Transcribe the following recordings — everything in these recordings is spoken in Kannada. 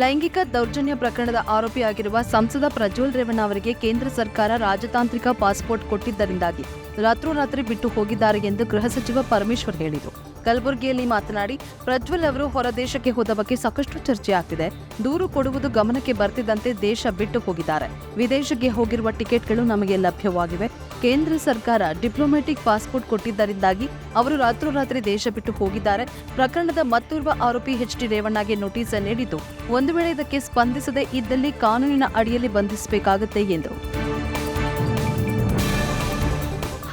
ಲೈಂಗಿಕ ದೌರ್ಜನ್ಯ ಪ್ರಕರಣದ ಆರೋಪಿಯಾಗಿರುವ ಸಂಸದ ಪ್ರಜ್ವಲ್ ರೇವಣ್ಣ ಅವರಿಗೆ ಕೇಂದ್ರ ಸರ್ಕಾರ ರಾಜತಾಂತ್ರಿಕ ಪಾಸ್ಪೋರ್ಟ್ ಕೊಟ್ಟಿದ್ದರಿಂದಾಗಿ ರಾತ್ರೋರಾತ್ರಿ ಬಿಟ್ಟು ಹೋಗಿದ್ದಾರೆ ಎಂದು ಗೃಹ ಸಚಿವ ಪರಮೇಶ್ವರ್ ಹೇಳಿದರು. ಕಲಬುರಗಿಯಲ್ಲಿ ಮಾತನಾಡಿ, ಪ್ರಜ್ವಲ್ ಅವರು ಹೊರದೇಶಕ್ಕೆ ಹೋದ ಬಗ್ಗೆ ಸಾಕಷ್ಟು ಚರ್ಚೆ ಆಗ್ತಿದೆ. ದೂರು ಕೊಡುವುದು ಗಮನಕ್ಕೆ ಬರ್ತಿದ್ದಂತೆ ದೇಶ ಬಿಟ್ಟು ಹೋಗಿದ್ದಾರೆ. ವಿದೇಶಕ್ಕೆ ಹೋಗಿರುವ ಟಿಕೆಟ್ಗಳು ನಮಗೆ ಲಭ್ಯವಾಗಿವೆ. ಕೇಂದ್ರ ಸರ್ಕಾರ ಡಿಪ್ಲೊಮ್ಯಾಟಿಕ್ ಪಾಸ್ಪೋರ್ಟ್ ಕೊಟ್ಟಿದ್ದರಿಂದಾಗಿ ಅವರು ರಾತ್ರೋರಾತ್ರಿ ದೇಶ ಬಿಟ್ಟು ಹೋಗಿದ್ದಾರೆ. ಪ್ರಕರಣದ ಮತ್ತೋರ್ವ ಆರೋಪಿ ಎಚ್ ಡಿ ರೇವಣ್ಣಗೆ ನೋಟಿಸ್ ನೀಡಿದ್ದು, ಒಂದು ವೇಳೆ ಇದಕ್ಕೆ ಸ್ಪಂದಿಸದೇ ಇದ್ದಲ್ಲಿ ಕಾನೂನಿನ ಅಡಿಯಲ್ಲಿ ಬಂಧಿಸಬೇಕಾಗುತ್ತೆ ಎಂದರು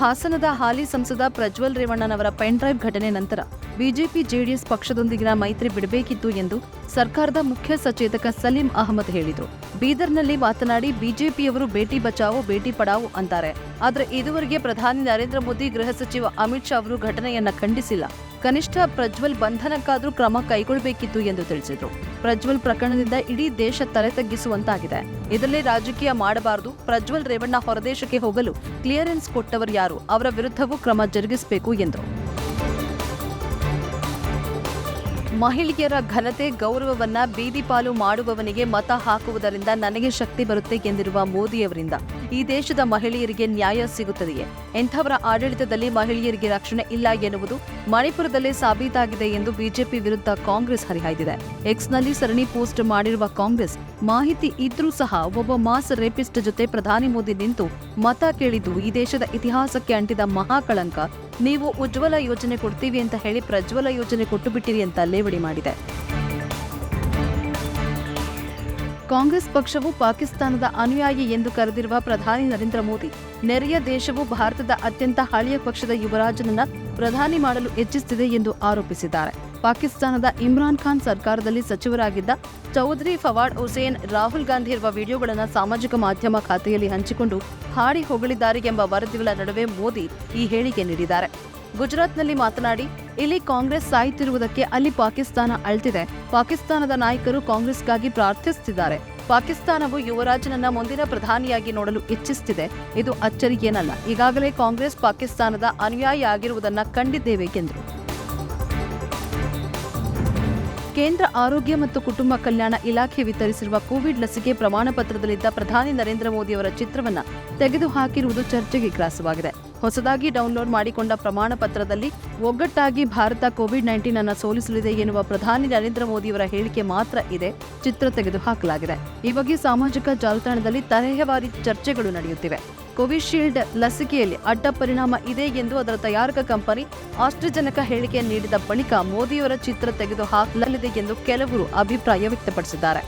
ಹಾಸನದ ಹಾಲಿ ಸಂಸದ ಪ್ರಜ್ವಲ್ ರೇವಣ್ಣನವರ ಪೆನ್ ಡ್ರೈವ್ ಘಟನೆ ನಂತರ ಬಿಜೆಪಿ ಜೆಡಿಎಸ್ ಪಕ್ಷದೊಂದಿಗಿನ ಮೈತ್ರಿ ಬಿಡಬೇಕಿತ್ತು ಎಂದು ಸರ್ಕಾರದ ಮುಖ್ಯ ಸಚೇತಕ ಸಲೀಂ ಅಹಮದ್ ಹೇಳಿದರು. ಬೀದರ್ನಲ್ಲಿ ಮಾತನಾಡಿ ಬಿಜೆಪಿಯವರು ಬೇಟಿ ಬಚಾವೋ ಬೇಟಿ ಪಡಾವೋ ಅಂತಾರೆ. ಆದರೆ ಇದುವರೆಗೆ ಪ್ರಧಾನಿ ನರೇಂದ್ರ ಮೋದಿ ಗೃಹ ಸಚಿವ ಅಮಿತ್ ಶಾ ಅವರು ಘಟನೆಯನ್ನ ಖಂಡಿಸಿಲ್ಲ. ಕನಿಷ್ಠ ಪ್ರಜ್ವಲ್ ಬಂಧನಕ್ಕಾದರೂ ಕ್ರಮ ಕೈಗೊಳ್ಳಬೇಕಿತ್ತು ಎಂದು ತಿಳಿಸಿದರು. ಪ್ರಜ್ವಲ್ ಪ್ರಕರಣದಿಂದ ಇಡೀ ದೇಶ ತಲೆ ತಗ್ಗಿಸುವಂತಾಗಿದೆ. ಇದರಲ್ಲಿ ರಾಜಕೀಯ ಮಾಡಬಾರದು, ಪ್ರಜ್ವಲ್ ರೇವಣ್ಣ ಹೊರದೇಶಕ್ಕೆ ಹೋಗಲು ಕ್ಲಿಯರೆನ್ಸ್ ಕೊಟ್ಟವರು ಯಾರು, ಅವರ ವಿರುದ್ಧವೂ ಕ್ರಮ ಜರುಗಿಸಬೇಕು ಎಂದರು. ಮಹಿಳೆಯರ ಘನತೆ, ಗೌರವವನ್ನ ಬೀದಿಪಾಲು ಮಾಡುವವನಿಗೆ ಮತ ಹಾಕುವುದರಿಂದ ನನಗೆ ಶಕ್ತಿ ಬರುತ್ತೆ ಎಂದಿರುವ ಮೋದಿಯವರಿಂದ ಈ ದೇಶದ ಮಹಿಳೆಯರಿಗೆ ನ್ಯಾಯ ಸಿಗುತ್ತದೆಯೇ? ಎಂಥವರ ಆಡಳಿತದಲ್ಲಿ ಮಹಿಳೆಯರಿಗೆ ರಕ್ಷಣೆ ಇಲ್ಲ ಎನ್ನುವುದು ಮಣಿಪುರದಲ್ಲೇ ಸಾಬೀತಾಗಿದೆ ಎಂದು ಬಿಜೆಪಿ ವಿರುದ್ಧ ಕಾಂಗ್ರೆಸ್ ಹರಿಹಾಯ್ದಿದೆ. ಎಕ್ಸ್ನಲ್ಲಿ ಸರಣಿ ಪೋಸ್ಟ್ ಮಾಡಿರುವ ಕಾಂಗ್ರೆಸ್, ಮಾಹಿತಿ ಇದ್ರೂ ಸಹ ಒಬ್ಬ ಮಾಸ್ ರೇಪಿಸ್ಟ್ ಜೊತೆ ಪ್ರಧಾನಿ ಮೋದಿ ನಿಂತು ಮತ ಕೇಳಿದ್ದು ಈ ದೇಶದ ಇತಿಹಾಸಕ್ಕೆ ಅಂಟಿದ ಮಹಾಕಳಂಕ. ನೀವು ಉಜ್ವಲ ಯೋಜನೆ ಕೊಡ್ತೀವಿ ಅಂತ ಹೇಳಿ ಪ್ರಜ್ವಲ ಯೋಜನೆ ಕೊಟ್ಟು ಬಿಟ್ಟಿರಿ ಅಂತ ಲೇವಡಿ ಮಾಡಿದೆ. ಕಾಂಗ್ರೆಸ್ ಪಕ್ಷವು ಪಾಕಿಸ್ತಾನದ ಅನುಯಾಯಿ ಎಂದು ಕರೆದಿರುವ ಪ್ರಧಾನಿ ನರೇಂದ್ರ ಮೋದಿ, ನೆರೆಯ ದೇಶವು ಭಾರತದ ಅತ್ಯಂತ ಹಳೆಯ ಪಕ್ಷದ ಯುವರಾಜನನ್ನು ಪ್ರಧಾನಿ ಮಾಡಲು ಹೆಚ್ಚಿಸುತ್ತಿದೆ ಎಂದು ಆರೋಪಿಸಿದ್ದಾರೆ. ಪಾಕಿಸ್ತಾನದ ಇಮ್ರಾನ್ ಖಾನ್ ಸರ್ಕಾರದಲ್ಲಿ ಸಚಿವರಾಗಿದ್ದ ಚೌಧರಿ ಫವಾಡ್ ಹುಸೇನ್, ರಾಹುಲ್ ಗಾಂಧಿ ಇರುವ ವಿಡಿಯೋಗಳನ್ನು ಸಾಮಾಜಿಕ ಮಾಧ್ಯಮ ಖಾತೆಯಲ್ಲಿ ಹಂಚಿಕೊಂಡು ಹಾಡಿ ಹೊಗಳಿದ್ದಾರೆ ಎಂಬ ವರದಿಗಳ ನಡುವೆ ಮೋದಿ ಈ ಹೇಳಿಕೆ ನೀಡಿದ್ದಾರೆ. ಗುಜರಾತ್ನಲ್ಲಿ ಮಾತನಾಡಿ, ಇಲ್ಲಿ ಕಾಂಗ್ರೆಸ್ ಸಾಯುತ್ತಿರುವುದಕ್ಕೆ ಅಲ್ಲಿ ಪಾಕಿಸ್ತಾನ ಅಳ್ತಿದೆ. ಪಾಕಿಸ್ತಾನದ ನಾಯಕರು ಕಾಂಗ್ರೆಸ್ಗಾಗಿ ಪ್ರಾರ್ಥಿಸುತ್ತಿದ್ದಾರೆ. ಪಾಕಿಸ್ತಾನವು ಯುವರಾಜನನ್ನ ಮುಂದಿನ ಪ್ರಧಾನಿಯಾಗಿ ನೋಡಲು ಇಚ್ಛಿಸುತ್ತಿದೆ ಇದು ಅಚ್ಚರಿಯೇನಲ್ಲ ಈಗಾಗಲೇ ಕಾಂಗ್ರೆಸ್ ಪಾಕಿಸ್ತಾನದ ಅನುಯಾಯಿ ಆಗಿರುವುದನ್ನ ಕಂಡಿದ್ದೇವೆ ಎಂದರು ಕೇಂದ್ರ ಆರೋಗ್ಯ ಮತ್ತು ಕುಟುಂಬ ಕಲ್ಯಾಣ ಇಲಾಖೆ ವಿತರಿಸಿರುವ ಕೋವಿಡ್ ಲಸಿಕೆ ಪ್ರಮಾಣ ಪತ್ರದಲ್ಲಿದ್ದ ಪ್ರಧಾನಿ ನರೇಂದ್ರ ಮೋದಿ ಅವರ ಚಿತ್ರವನ್ನ ತೆಗೆದುಹಾಕಿರುವುದು ಚರ್ಚೆಗೆ ಗ್ರಾಸವಾಗಿದೆ. ಹೊಸದಾಗಿ ಡೌನ್ಲೋಡ್ ಮಾಡಿಕೊಂಡ ಪ್ರಮಾಣ ಪತ್ರದಲ್ಲಿ ಒಗ್ಗಟ್ಟಾಗಿ ಭಾರತ ಕೋವಿಡ್ ನೈನ್ಟೀನ್ ಅನ್ನು ಸೋಲಿಸಲಿದೆ ಎನ್ನುವ ಪ್ರಧಾನಿ ನರೇಂದ್ರ ಮೋದಿಯವರ ಹೇಳಿಕೆ ಮಾತ್ರ ಇದೆ, ಚಿತ್ರ ತೆಗೆದುಹಾಕಲಾಗಿದೆ. ಈ ಬಗ್ಗೆ ಸಾಮಾಜಿಕ ಜಾಲತಾಣದಲ್ಲಿ ತರಹವಾರಿ ಚರ್ಚೆಗಳು ನಡೆಯುತ್ತಿವೆ. ಕೋವಿಶೀಲ್ಡ್ ಲಸಿಕೆಯಲ್ಲಿ ಅಡ್ಡ ಪರಿಣಾಮ ಇದೆ ಎಂದು ಅದರ ತಯಾರಕ ಕಂಪನಿ ಆಸ್ಟ್ರಜನಕ ಹೇಳಿಕೆ ನೀಡಿದ ಬಳಿಕ ಮೋದಿಯವರ ಚಿತ್ರ ತೆಗೆದು ಹಾಕಲಿದೆ ಎಂದು ಕೆಲವರು ಅಭಿಪ್ರಾಯ ವ್ಯಕ್ತಪಡಿಸಿದ್ದಾರೆ.